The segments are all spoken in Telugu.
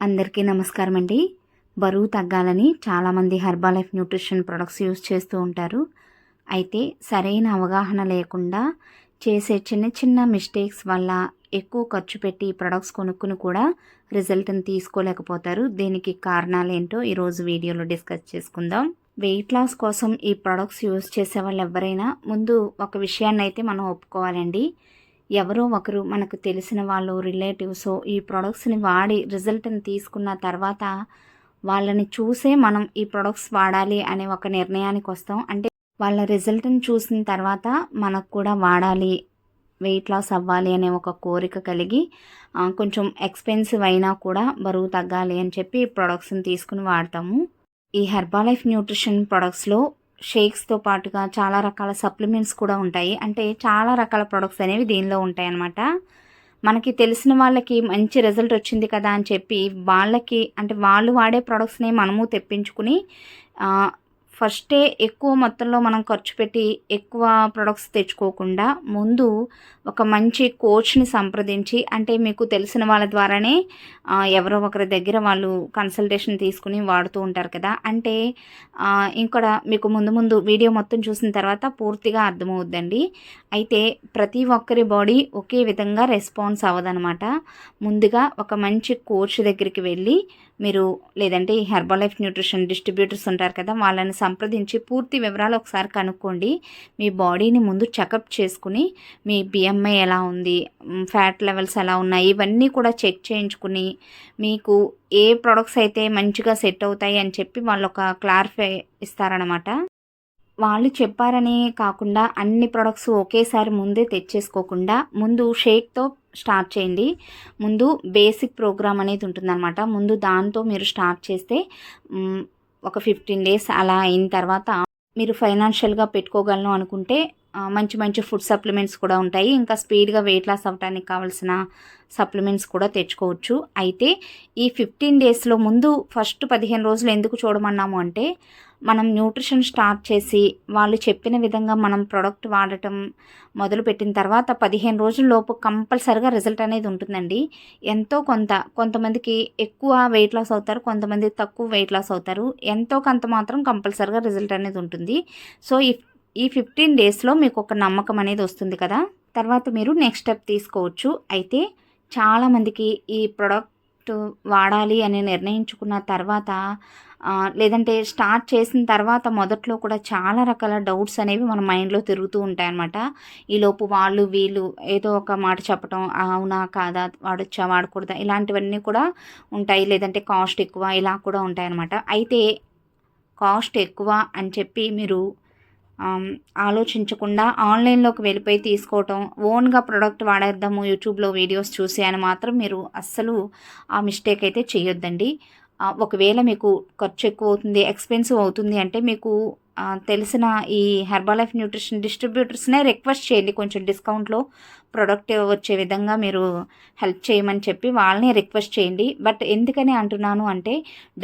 అందరికీ నమస్కారం అండి బరువు తగ్గాలని చాలామంది Herbalife nutrition products use చేస్తూ ఉంటారు. అయితే సరైన అవగాహన లేకుండా చేసే చిన్న చిన్న మిస్టేక్స్ వల్ల ఎక్కువ ఖర్చు పెట్టి ఈ ప్రొడక్ట్స్ కొనుక్కుని కూడా రిజల్ట్ని తీసుకోలేకపోతారు. దీనికి కారణాలు ఏంటో ఈరోజు వీడియోలో డిస్కస్ చేసుకుందాం. వెయిట్ లాస్ కోసం ఈ ప్రొడక్ట్స్ యూస్ చేసే వాళ్ళు ఎవరైనా ముందు ఒక విషయాన్ని అయితే మనం ఒప్పుకోవాలండి. ఎవరో ఒకరు మనకు తెలిసిన వాళ్ళు రిలేటివ్స్ ఈ ప్రొడక్ట్స్ని వాడి రిజల్ట్ని తీసుకున్న తర్వాత వాళ్ళని చూసే మనం ఈ ప్రొడక్ట్స్ వాడాలి అనే ఒక నిర్ణయానికి వస్తాం. అంటే వాళ్ళ రిజల్ట్ని చూసిన తర్వాత మనకు కూడా వాడాలి వెయిట్ లాస్ అవ్వాలి అనే ఒక కోరిక కలిగి కొంచెం ఎక్స్పెన్సివ్ అయినా కూడా బరువు తగ్గాలి అని చెప్పి ఈ ప్రొడక్ట్స్ని తీసుకుని వాడతాము. ఈ హెర్బాలైఫ్ న్యూట్రిషన్ ప్రొడక్ట్స్లో షేక్స్తో పాటుగా చాలా రకాల సప్లిమెంట్స్ కూడా ఉంటాయి. అంటే చాలా రకాల ప్రొడక్ట్స్ అనేవి దీనిలో ఉంటాయి అన్నమాట మనకి తెలిసిన వాళ్ళకి మంచి రిజల్ట్ వచ్చింది కదా అని చెప్పి వాళ్ళకి అంటే వాళ్ళు వాడే ప్రొడక్ట్స్ని మనము తెప్పించుకుని ఫస్టే ఎక్కువ మొత్తంలో మనం ఖర్చు పెట్టి ఎక్కువ ప్రొడక్ట్స్ తెచ్చుకోకుండా ముందు ఒక మంచి కోచ్ని సంప్రదించి అంటే మీకు తెలిసిన వాళ్ళ ద్వారానే ఎవరో ఒకరి దగ్గర వాళ్ళు కన్సల్టేషన్ తీసుకుని వాడుతూ ఉంటారు కదా. అంటే ఆ, ఇక్కడ మీకు ముందు ముందు వీడియో మొత్తం చూసిన తర్వాత పూర్తిగా అర్థమవుద్దండి. అయితే ప్రతి ఒక్కరి బాడీ ఒకే విధంగా రెస్పాన్స్ అవ్వదనమాట. ముందుగా ఒక మంచి కోచ్ దగ్గరికి వెళ్ళి మీరు లేదంటే ఈ హెర్బల్ లైఫ్ న్యూట్రిషన్ డిస్ట్రిబ్యూటర్స్ ఉంటారు కదా వాళ్ళని సంప్రదించి పూర్తి వివరాలు ఒకసారి కనుక్కోండి. మీ బాడీని ముందు చెకప్ చేసుకుని మీ బిఎంఐ ఎలా ఉంది ఫ్యాట్ లెవెల్స్ ఎలా ఉన్నాయి ఇవన్నీ కూడా చెక్ చేయించుకుని మీకు ఏ ప్రొడక్ట్స్ అయితే మంచిగా సెట్ అవుతాయి అని చెప్పి వాళ్ళు ఒక క్లారిఫై ఇస్తారనమాట వాళ్ళు చెప్పారనే కాకుండా అన్ని ప్రొడక్ట్స్ ఒకేసారి ముందే తెచ్చేసుకోకుండా ముందు షేక్తో స్టార్ట్ చేయండి. ముందు బేసిక్ ప్రోగ్రామ్ అనేది ఉంటుందన్నమాట. ముందు దాంతో మీరు స్టార్ట్ చేస్తే ఒక ఫిఫ్టీన్ డేస్ అలా అయిన తర్వాత మీరు ఫైనాన్షియల్గా పెట్టుకోగలను అనుకుంటే మంచి మంచి ఫుడ్ సప్లిమెంట్స్ కూడా ఉంటాయి. ఇంకా స్పీడ్గా వెయిట్ లాస్ అవ్వడానికి కావాల్సిన సప్లిమెంట్స్ కూడా తెచ్చుకోవచ్చు. అయితే ఈ ఫిఫ్టీన్ డేస్లో ముందు ఫస్ట్ పదిహేను రోజులు ఎందుకు చూడమన్నాము అంటే మనం న్యూట్రిషన్ స్టార్ట్ చేసి వాళ్ళు చెప్పిన విధంగా మనం ప్రోడక్ట్ వాడటం మొదలుపెట్టిన తర్వాత పదిహేను రోజుల లోపు కంపల్సరిగా రిజల్ట్ అనేది ఉంటుందండి. ఎంతో కొంత కొంతమందికి ఎక్కువ వెయిట్ లాస్ అవుతారు కొంతమంది తక్కువ వెయిట్ లాస్ అవుతారు. ఎంతో కొంత మాత్రం కంపల్సరిగా రిజల్ట్ అనేది ఉంటుంది. సో ఈ ఈ ఫిఫ్టీన్ డేస్లో మీకు ఒక నమ్మకం అనేది వస్తుంది కదా. తర్వాత మీరు నెక్స్ట్ స్టెప్ తీసుకోవచ్చు. అయితే చాలామందికి ఈ ప్రోడక్ట్ వాడాలి అని నిర్ణయించుకున్న తర్వాత లేదంటే స్టార్ట్ చేసిన తర్వాత మొదట్లో కూడా చాలా రకాల డౌట్స్ అనేవి మన మైండ్లో తిరుగుతూ ఉంటాయన్నమాట. ఈలోపు వాళ్ళు వీళ్ళు ఏదో ఒక మాట చెప్పడం అవునా కాదా వాడొచ్చా వాడకూడదా ఇలాంటివన్నీ కూడా ఉంటాయి. లేదంటే కాస్ట్ ఎక్కువ ఇలా కూడా ఉంటాయన్నమాట. అయితే కాస్ట్ ఎక్కువ అని చెప్పి మీరు ఆలోచించకుండా ఆన్లైన్లోకి వెళ్ళిపోయి తీసుకోవటం ఓన్గా ప్రోడక్ట్ వాడేద్దాము యూట్యూబ్లో వీడియోస్ చూసి అని మాత్రం మీరు అస్సలు ఆ మిస్టేక్ అయితే చేయొద్దండి. ఒకవేళ మీకు ఖర్చు ఎక్కువ అవుతుంది ఎక్స్పెన్సివ్ అవుతుంది అంటే మీకు తెలిసిన ఈ హెర్బాలైఫ్ న్యూట్రిషన్ డిస్ట్రిబ్యూటర్స్నే రిక్వెస్ట్ చేయండి. కొంచెం డిస్కౌంట్లో ప్రోడక్ట్ వచ్చే విధంగా మీరు హెల్ప్ చేయమని చెప్పి వాళ్ళని రిక్వెస్ట్ చేయండి. బట్ ఎందుకని అంటున్నాను అంటే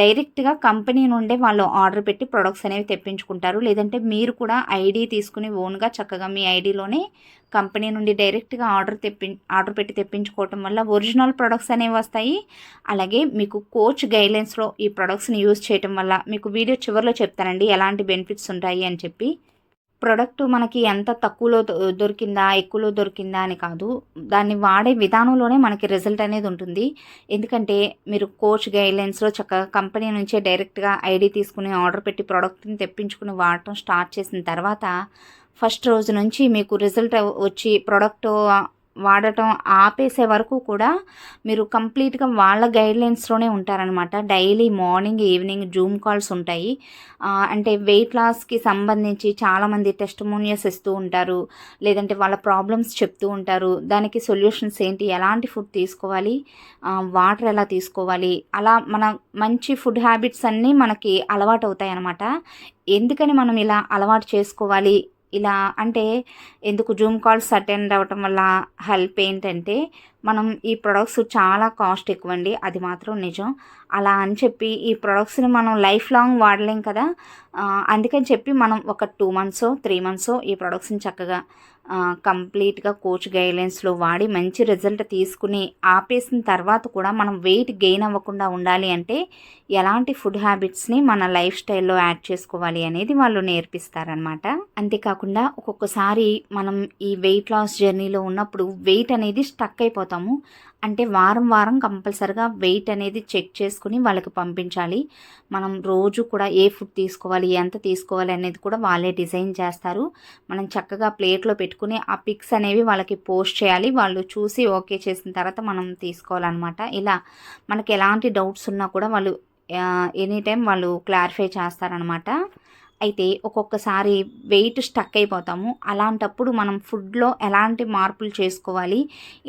డైరెక్ట్గా కంపెనీ నుండే వాళ్ళు ఆర్డర్ పెట్టి ప్రొడక్ట్స్ అనేవి తెప్పించుకుంటారు. లేదంటే మీరు కూడా ఐడి తీసుకుని ఓన్గా చక్కగా మీ ఐడిలోనే కంపెనీ నుండి డైరెక్ట్గా ఆర్డర్ తెప్పి ఆర్డర్ పెట్టి తెప్పించుకోవటం వల్ల ఒరిజినల్ ప్రొడక్ట్స్ అనేవి వస్తాయి. అలాగే మీకు కోచ్ గైడ్లైన్స్లో ఈ ప్రొడక్ట్స్ని యూజ్ చేయటం వల్ల మీకు వీడియో చివరిలో చెప్తానండి ఎలాంటి బెనిఫిట్స్ ఉంటాయి అని చెప్పి. ప్రోడక్ట్ మనకి ఎంత తక్కువలో దొ- దొరికిందా ఎక్కువలో దొరికిందా అని కాదు. దాన్ని వాడే విధానంలోనే మనకి రిజల్ట్ అనేది ఉంటుంది. ఎందుకంటే మీరు కోచ్ గైడ్లైన్స్లో చక్కగా కంపెనీ నుంచే డైరెక్ట్గా ఐడి తీసుకుని ఆర్డర్ పెట్టి ప్రోడక్ట్ని తెప్పించుకుని వాడటం స్టార్ట్ చేసిన తర్వాత ఫస్ట్ రోజు నుంచి మీకు రిజల్ట్ వచ్చి ప్రోడక్ట్ వాడటం ఆపేసే వరకు కూడా మీరు కంప్లీట్గా వాళ్ళ గైడ్లైన్స్లోనే ఉంటారనమాట daily morning evening zoom calls ఉంటాయి. అంటే వెయిట్ లాస్కి సంబంధించి చాలామంది టెస్టమోనియస్ ఇస్తూ ఉంటారు. లేదంటే వాళ్ళ ప్రాబ్లమ్స్ చెప్తూ ఉంటారు. దానికి సొల్యూషన్స్ ఏంటి? ఎలాంటి ఫుడ్ తీసుకోవాలి? వాటర్ ఎలా తీసుకోవాలి? అలా మన మంచి ఫుడ్ హ్యాబిట్స్ అన్నీ మనకి అలవాటు అవుతాయి అన్నమాట ఎందుకని మనం ఇలా అలవాటు చేసుకోవాలి? ఇలా అంటే ఎందుకు జూమ్ కాల్స్ అటెండ్ అవ్వటం వల్ల హెల్ప్ ఏంటంటే మనం ఈ ప్రొడక్ట్స్ చాలా కాస్ట్ ఎక్కువ అండి అది మాత్రం నిజం. అలా అని చెప్పి ఈ ప్రొడక్ట్స్ని మనం లైఫ్ లాంగ్ వాడలేం కదా. అందుకని చెప్పి మనం ఒక టూ మంత్స్ త్రీ మంత్స్ ఈ ప్రొడక్ట్స్ని చక్కగా కంప్లీట్గా కోచ్ గైడ్లైన్స్లో వాడి మంచి రిజల్ట్ తీసుకుని ఆపేసిన తర్వాత కూడా మనం వెయిట్ గెయిన్ అవ్వకుండా ఉండాలి అంటే ఎలాంటి ఫుడ్ హ్యాబిట్స్ని మన లైఫ్ స్టైల్లో యాడ్ చేసుకోవాలి అనేది వాళ్ళు నేర్పిస్తారనమాట అంతేకాకుండా ఒక్కొక్కసారి మనం ఈ వెయిట్ లాస్ జర్నీలో ఉన్నప్పుడు వెయిట్ అనేది స్టక్ అయిపోతాము. అంటే వారం వారం కంపల్సరిగా వెయిట్ అనేది చెక్ చేసుకుని వాళ్ళకి పంపించాలి. మనం రోజు కూడా ఏ ఫుడ్ తీసుకోవాలి ఎంత తీసుకోవాలి అనేది కూడా వాళ్ళే డిజైన్ చేస్తారు. మనం చక్కగా ప్లేట్లో పెట్టుకుని ఆ పిక్స్ అనేవి వాళ్ళకి పోస్ట్ చేయాలి. వాళ్ళు చూసి ఓకే చేసిన తర్వాత మనం తీసుకోవాలన్నమాట. ఇలా మనకి ఎలాంటి డౌట్స్ ఉన్నా కూడా వాళ్ళు ఎనీ టైం వాళ్ళు క్లారిఫై చేస్తారనమాట అయితే ఒక్కొక్కసారి వెయిట్ స్టక్ అయిపోతాము. అలాంటప్పుడు మనం ఫుడ్లో ఎలాంటి మార్పులు చేసుకోవాలి?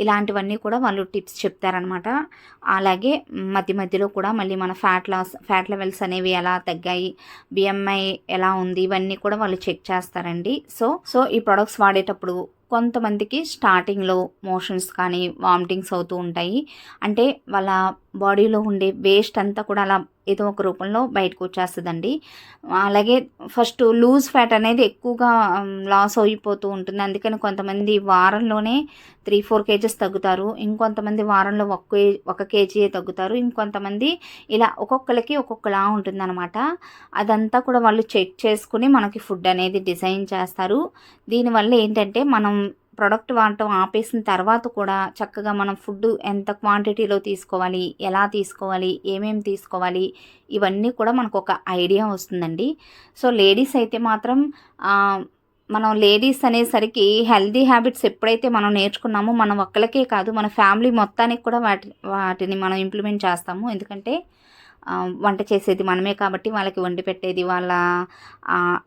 ఇలాంటివన్నీ కూడా వాళ్ళు టిప్స్ చెప్తారనమాట అలాగే మధ్య మధ్యలో కూడా మళ్ళీ మన ఫ్యాట్ లాస్ ఫ్యాట్ లెవెల్స్ అనేవి ఎలా తగ్గాయి? బిఎంఐ ఎలా ఉంది? ఇవన్నీ కూడా వాళ్ళు చెక్ చేస్తారండి. సో సో ఈ ప్రొడక్ట్స్ వాడేటప్పుడు కొంతమందికి స్టార్టింగ్లో మోషన్స్ కానీ వామిటింగ్స్ అవుతూ ఉంటాయి. అంటే వాళ్ళ బాడీలో ఉండే వేస్ట్ అంతా కూడా అలా ఏదో ఒక రూపంలో బయటకు వచ్చేస్తుందండి. అలాగే ఫస్ట్ లూజ్ ఫ్యాట్ అనేది ఎక్కువగా లాస్ అయిపోతూ ఉంటుంది. అందుకని కొంతమంది వారంలోనే త్రీ ఫోర్ కేజెస్ తగ్గుతారు. ఇంకొంతమంది వారంలో ఒక్క ఒక కేజీ తగ్గుతారు. ఇంకొంతమంది ఇలా ఒక్కొక్కరికి ఒక్కొక్కలా ఉంటుందన్నమాట. అదంతా కూడా వాళ్ళు చెక్ చేసుకుని మనకి ఫుడ్ అనేది డిజైన్ చేస్తారు. దీనివల్ల ఏంటంటే మనం ప్రొడక్ట్ వాడటం ఆపేసిన తర్వాత కూడా చక్కగా మనం ఫుడ్ ఎంత క్వాంటిటీలో తీసుకోవాలి ఎలా తీసుకోవాలి ఏమేమి తీసుకోవాలి ఇవన్నీ కూడా మనకు ఒక ఐడియా వస్తుందండి. సో లేడీస్ అయితే మాత్రం మనం లేడీస్ అనేసరికి హెల్దీ హ్యాబిట్స్ ఎప్పుడైతే మనం నేర్చుకున్నామో మనం ఒక్కరికే కాదు మన ఫ్యామిలీ మొత్తానికి కూడా వాటి వాటిని మనం ఇంప్లిమెంట్ చేస్తాము. ఎందుకంటే వంట చేసేది మనమే కాబట్టి వాళ్ళకి వండి పెట్టేది వాళ్ళ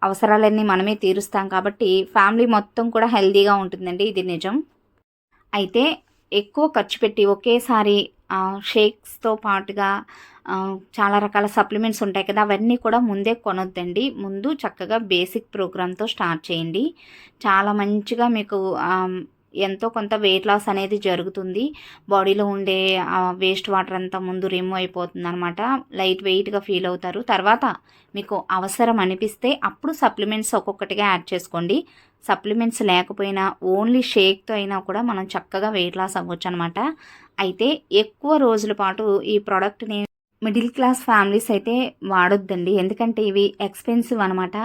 అవసరాలన్నీ మనమే తీరుస్తాం కాబట్టి ఫ్యామిలీ మొత్తం కూడా హెల్దీగా ఉంటుందండి. ఇది నిజం. అయితే ఎక్కువ ఖర్చు పెట్టి ఒకేసారి షేక్స్తో పాటుగా చాలా రకాల సప్లిమెంట్స్ ఉంటాయి కదా అవన్నీ కూడా ముందే కొనొద్దండి. ముందు చక్కగా బేసిక్ ప్రోగ్రామ్తో స్టార్ట్ చేయండి. చాలా మంచిగా మీకు ఎంతో కొంత వెయిట్ లాస్ అనేది జరుగుతుంది. బాడీలో ఉండే వేస్ట్ వాటర్ అంతా ముందు రిమూవ్ అయిపోతుంది అనమాట లైట్ వెయిట్గా ఫీల్ అవుతారు. తర్వాత మీకు అవసరం అనిపిస్తే అప్పుడు సప్లిమెంట్స్ ఒక్కొక్కటిగా యాడ్ చేసుకోండి. సప్లిమెంట్స్ లేకపోయినా ఓన్లీ షేక్తో అయినా కూడా మనం చక్కగా వెయిట్ లాస్ అవ్వచ్చు అనమాట అయితే ఎక్కువ రోజుల పాటు ఈ ప్రోడక్ట్ని మిడిల్ క్లాస్ ఫ్యామిలీస్ అయితే వాడొద్దండి. ఎందుకంటే ఇవి ఎక్స్పెన్సివ్ అనమాట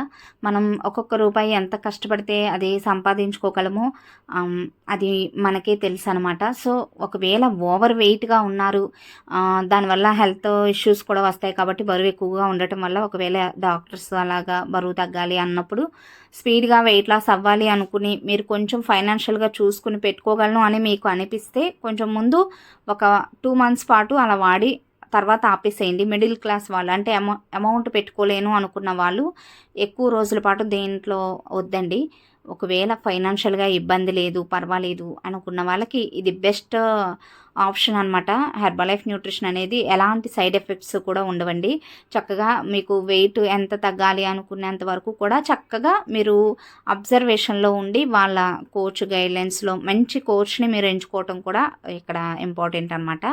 మనం ఒక్కొక్క రూపాయి ఎంత కష్టపడితే అది సంపాదించుకోగలమో అది మనకే తెలుసు అనమాట సో ఒకవేళ ఓవర్ వెయిట్గా ఉన్నారు దానివల్ల హెల్త్ ఇష్యూస్ కూడా వస్తాయి కాబట్టి బరువు ఎక్కువగా ఉండటం వల్ల ఒకవేళ డాక్టర్స్ అలాగా బరువు తగ్గాలి అన్నప్పుడు స్పీడ్గా వెయిట్ లాస్ అవ్వాలి అనుకుని మీరు కొంచెం ఫైనాన్షియల్గా చూసుకుని పెట్టుకోగలను అని మీకు అనిపిస్తే కొంచెం ముందు ఒక టూ మంత్స్ పాటు అలా వాడి తర్వాత ఆపేసేయండి. మిడిల్ క్లాస్ వాళ్ళు అంటే అమౌ అమౌంట్ పెట్టుకోలేను అనుకున్న వాళ్ళు ఎక్కువ రోజుల పాటు దేంట్లో వద్దండి. ఒకవేళ ఫైనాన్షియల్గా ఇబ్బంది లేదు పర్వాలేదు అనుకున్న వాళ్ళకి ఇది బెస్ట్ ఆప్షన్ అనమాట హెర్బలైఫ్ న్యూట్రిషన్ అనేది ఎలాంటి సైడ్ ఎఫెక్ట్స్ కూడా ఉండవండి. చక్కగా మీకు వెయిట్ ఎంత తగ్గాలి అనుకునేంత వరకు కూడా చక్కగా మీరు అబ్జర్వేషన్లో ఉండి వాళ్ళ కోచ్ గైడ్లైన్స్లో మంచి కోచ్ని మీరు ఎంచుకోవటం కూడా ఇక్కడ ఇంపార్టెంట్ అనమాట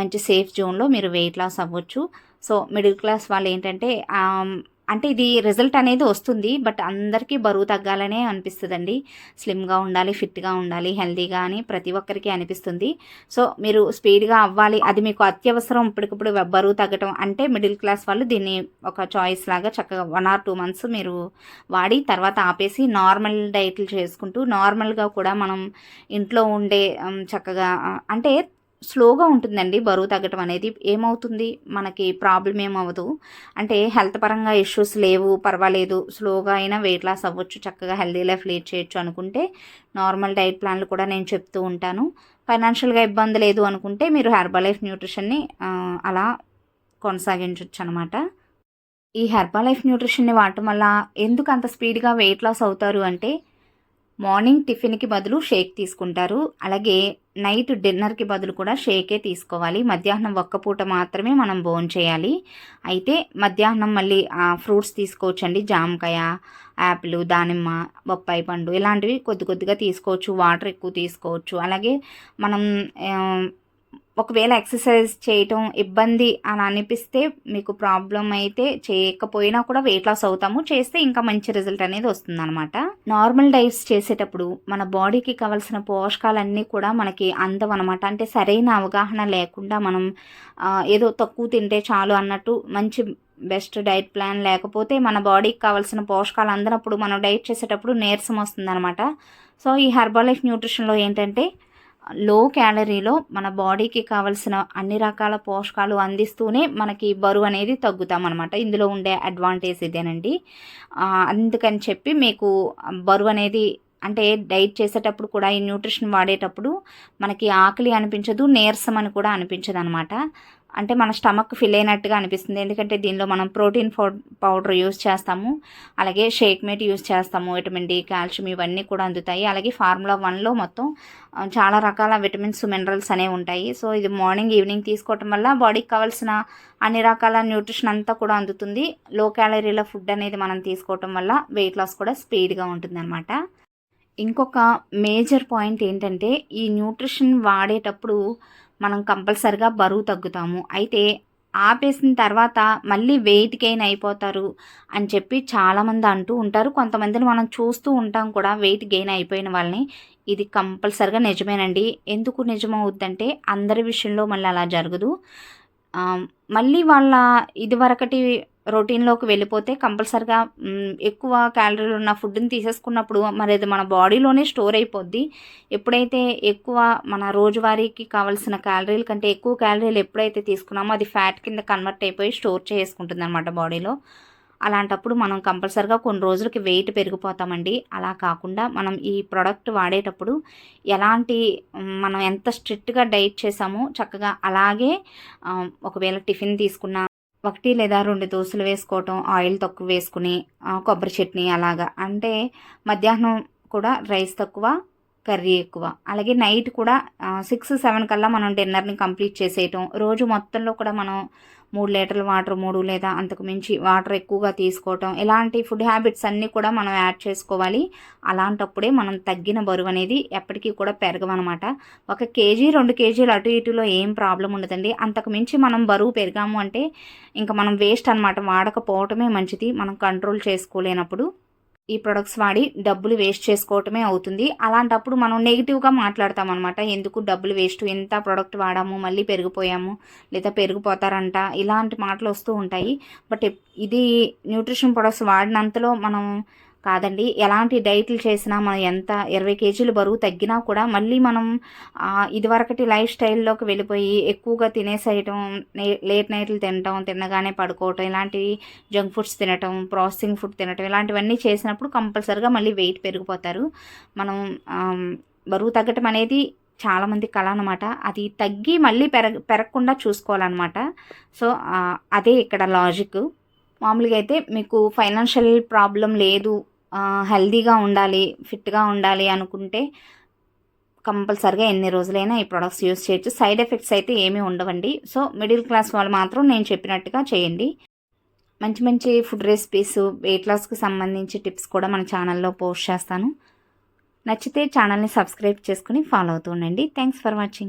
మంచి సేఫ్ జోన్లో మీరు వెయిట్ లాస్ అవ్వచ్చు. సో మిడిల్ క్లాస్ వాళ్ళు ఏంటంటే అంటే ఇది రిజల్ట్ అనేది వస్తుంది బట్ అందరికీ బరువు తగ్గాలనే అనిపిస్తుందండి. స్లిమ్గా ఉండాలి ఫిట్గా ఉండాలి హెల్దీగా అని ప్రతి ఒక్కరికి అనిపిస్తుంది. సో మీరు స్పీడ్గా అవ్వాలి అది మీకు అత్యవసరం ఇప్పటికప్పుడు బరువు తగ్గటం అంటే మిడిల్ క్లాస్ వాళ్ళు దీన్ని ఒక చాయిస్ లాగా చక్కగా వన్ ఆర్ టూ మంత్స్ మీరు వాడి తర్వాత ఆపేసి నార్మల్ డైట్లు చేసుకుంటూ నార్మల్గా కూడా మనం ఇంట్లో ఉండే చక్కగా అంటే స్లోగా ఉంటుందండి బరువు తగ్గటం అనేది. ఏమవుతుంది? మనకి ప్రాబ్లం ఏమవ్వదు. అంటే హెల్త్ పరంగా ఇష్యూస్ లేవు పర్వాలేదు. స్లోగా అయినా వెయిట్ లాస్ అవ్వచ్చు చక్కగా హెల్దీ లైఫ్ లీడ్ చేయొచ్చు అనుకుంటే నార్మల్ డైట్ ప్లాన్లు కూడా నేను చెప్తూ ఉంటాను. ఫైనాన్షియల్గా ఇబ్బంది లేదు అనుకుంటే మీరు హెర్బల్ లైఫ్ న్యూట్రిషన్ని అలా కొనసాగించవచ్చు అనమాట ఈ హెర్బల్ లైఫ్ న్యూట్రిషన్ని వాడటం వల్ల ఎందుకు అంత స్పీడ్గా వెయిట్ లాస్ అవుతారు అంటే మార్నింగ్ టిఫిన్కి బదులు షేక్ తీసుకుంటారు. అలాగే నైట్ డిన్నర్కి బదులు కూడా షేకే తీసుకోవాలి. మధ్యాహ్నం ఒక్క పూట మాత్రమే మనం బోన్ చేయాలి. అయితే మధ్యాహ్నం మళ్ళీ ఫ్రూట్స్ తీసుకోవచ్చండి. జామకాయ యాపిల్ దానిమ్మ బొప్పాయి పండు ఇలాంటివి కొద్ది కొద్దిగా తీసుకోవచ్చు. వాటర్ ఎక్కువ తీసుకోవచ్చు. అలాగే మనం ఒకవేళ ఎక్సర్సైజ్ చేయటం ఇబ్బంది అని అనిపిస్తే మీకు ప్రాబ్లం అయితే చేయకపోయినా కూడా వెయిట్ లాస్ అవుతాము. చేస్తే ఇంకా మంచి రిజల్ట్ అనేది వస్తుందన్నమాట. నార్మల్ డైట్స్ చేసేటప్పుడు మన బాడీకి కావాల్సిన పోషకాలన్నీ కూడా మనకి అందం అనమాట అంటే సరైన అవగాహన లేకుండా మనం ఏదో తక్కువ తింటే చాలు అన్నట్టు మంచి బెస్ట్ డైట్ ప్లాన్ లేకపోతే మన బాడీకి కావాల్సిన పోషకాలు అందినప్పుడు మనం డైట్ చేసేటప్పుడు నీరసం వస్తుందన్నమాట. సో ఈ హెర్బల్ లైఫ్ న్యూట్రిషన్లో ఏంటంటే లో క్యాలరీలో మన బాడీకి కావలసిన అన్ని రకాల పోషకాలు అందిస్తూనే మనకి బరువు అనేది తగ్గుతామన్నమాట. ఇందులో ఉండే అడ్వాంటేజ్ ఇదేనండి. అందుకని చెప్పి మీకు బరువు అనేది అంటే డైట్ చేసేటప్పుడు కూడా ఈ న్యూట్రిషన్ వాడేటప్పుడు మనకి ఆకలి అనిపించదు నీరసం అని కూడా అనిపించదు అనమాట అంటే మన స్టమక్ ఫిల్ అయినట్టుగా అనిపిస్తుంది. ఎందుకంటే దీనిలో మనం ప్రోటీన్ పౌడర్ యూస్ చేస్తాము. అలాగే షేక్ మేట్ యూస్ చేస్తాము. విటమిన్ డి కాల్షియం ఇవన్నీ కూడా అందుతాయి. అలాగే ఫార్ములా వన్లో మొత్తం చాలా రకాల విటమిన్స్ మినరల్స్ అనేవి ఉంటాయి. సో ఇది మార్నింగ్ ఈవినింగ్ తీసుకోవటం వల్ల బాడీకి కావాల్సిన అన్ని రకాల న్యూట్రిషన్ అంతా కూడా అందుతుంది. లో క్యాలరీల ఫుడ్ అనేది మనం తీసుకోవటం వల్ల వెయిట్ లాస్ కూడా స్పీడ్గా ఉంటుంది అనమాట ఇంకొక మేజర్ పాయింట్ ఏంటంటే ఈ న్యూట్రిషన్ వాడేటప్పుడు మనం కంపల్సరిగా బరువు తగ్గుతాము. అయితే ఆపేసిన తర్వాత మళ్ళీ వెయిట్ గెయిన్ అయిపోతారు అని చెప్పి చాలామంది అంటూ ఉంటారు. కొంతమందిని మనం చూస్తూ ఉంటాం కూడా వెయిట్ గెయిన్ అయిపోయిన వాళ్ళని. ఇది కంపల్సరిగా నిజమేనండి. ఎందుకు నిజమవుద్దంటే అందరి విషయంలో మళ్ళీ అలా జరగదు. మళ్ళీ వాళ్ళ ఇదివరకటి రొటీన్లోకి వెళ్ళిపోతే కంపల్సరిగా ఎక్కువ క్యాలరీలు ఉన్న ఫుడ్ని తీసేసుకున్నప్పుడు మరి అది మన బాడీలోనే స్టోర్ అయిపోద్ది. ఎప్పుడైతే ఎక్కువ మన రోజువారీకి కావాల్సిన క్యాలరీల కంటే ఎక్కువ క్యాలరీలు ఎప్పుడైతే తీసుకున్నామో అది ఫ్యాట్ కింద కన్వర్ట్ అయిపోయి స్టోర్ చేసుకుంటుంది అనమాట బాడీలో. అలాంటప్పుడు మనం కంపల్సరిగా కొన్ని రోజులకి వెయిట్ పెరిగిపోతామండి. అలా కాకుండా మనం ఈ ప్రోడక్ట్ వాడేటప్పుడు ఎలాంటి మనం ఎంత స్ట్రిక్ట్గా డైట్ చేసామో చక్కగా అలాగే ఒకవేళ టిఫిన్ తీసుకున్న ఒకటి లేదా రెండు దోశలు వేసుకోవటం ఆయిల్ తక్కువ వేసుకుని కొబ్బరి చట్నీ అలాగా. అంటే మధ్యాహ్నం కూడా రైస్ తక్కువ కర్రీ ఎక్కువ. అలాగే నైట్ కూడా సిక్స్ సెవెన్ కల్లా మనం డిన్నర్ని కంప్లీట్ చేసేయటం. రోజు మొత్తంలో కూడా మనం మూడు లీటర్ల వాటర్ మూడు లేదా అంతకు మించి వాటర్ ఎక్కువగా తీసుకోవటం. ఇలాంటి ఫుడ్ హ్యాబిట్స్ అన్నీ కూడా మనం యాడ్ చేసుకోవాలి. అలాంటప్పుడే మనం తగ్గిన బరువు అనేది ఎప్పటికీ కూడా పెరగమనమాట ఒక కేజీ రెండు కేజీలు అటు ఇటులో ఏం ప్రాబ్లం ఉండదండి. అంతకు మించి మనం బరువు పెరిగాము అంటే ఇంకా మనం వేస్ట్ అనమాట వాడకపోవటమే మంచిది. మనం కంట్రోల్ చేసుకోలేనప్పుడు. ఈ ప్రొడక్ట్స్ వాడి డబ్బులు వేస్ట్ చేసుకోవటమే అవుతుంది. అలాంటప్పుడు మనం నెగిటివ్గా మాట్లాడతాం అనమాట ఎందుకు డబ్బులు వేస్ట్? ఎంత ప్రోడక్ట్ వాడాము? మళ్ళీ పెరిగిపోయాము? లేదా పెరిగిపోతారంట? ఇలాంటి మాటలు వస్తూ ఉంటాయి. బట్ ఇది న్యూట్రిషన్ ప్రొడక్ట్స్ వాడినంతలో మనం కాదండి. ఎలాంటి డైట్లు చేసినా మనం ఎంత ఇరవై కేజీలు బరువు తగ్గినా కూడా మళ్ళీ మనం ఇదివరకటి లైఫ్ స్టైల్లోకి వెళ్ళిపోయి ఎక్కువగా తినేసేయటం లేట్ నైట్లు తినటం తినగానే పడుకోవటం ఇలాంటివి జంక్ ఫుడ్స్ తినటం ప్రాసెసింగ్ ఫుడ్ తినటం ఇలాంటివన్నీ చేసినప్పుడు కంపల్సరిగా మళ్ళీ వెయిట్ పెరిగిపోతారు. మనం బరువు తగ్గటం అనేది చాలామంది కళ అనమాట అది తగ్గి మళ్ళీ పెరగ పెరగకుండా చూసుకోవాలన్నమాట. సో అదే ఇక్కడ లాజిక్. మామూలుగా అయితే మీకు ఫైనాన్షియల్ ప్రాబ్లం లేదు హెల్దీగా ఉండాలి ఫిట్గా ఉండాలి అనుకుంటే కంపల్సరిగా ఎన్ని రోజులైనా ఈ ప్రొడక్ట్స్ యూస్ చేయొచ్చు. సైడ్ ఎఫెక్ట్స్ అయితే ఏమీ ఉండవండి. సో మిడిల్ క్లాస్ వాళ్ళు మాత్రం నేను చెప్పినట్టుగా చేయండి. మంచి మంచి ఫుడ్ రెసిపీస్ వెయిట్ లాస్కి సంబంధించి టిప్స్ కూడా మన ఛానల్లో పోస్ట్ చేస్తాను. నచ్చితే ఛానల్ని సబ్స్క్రైబ్ చేసుకుని ఫాలో అవుతూ ఉండండి. Thanks for watching.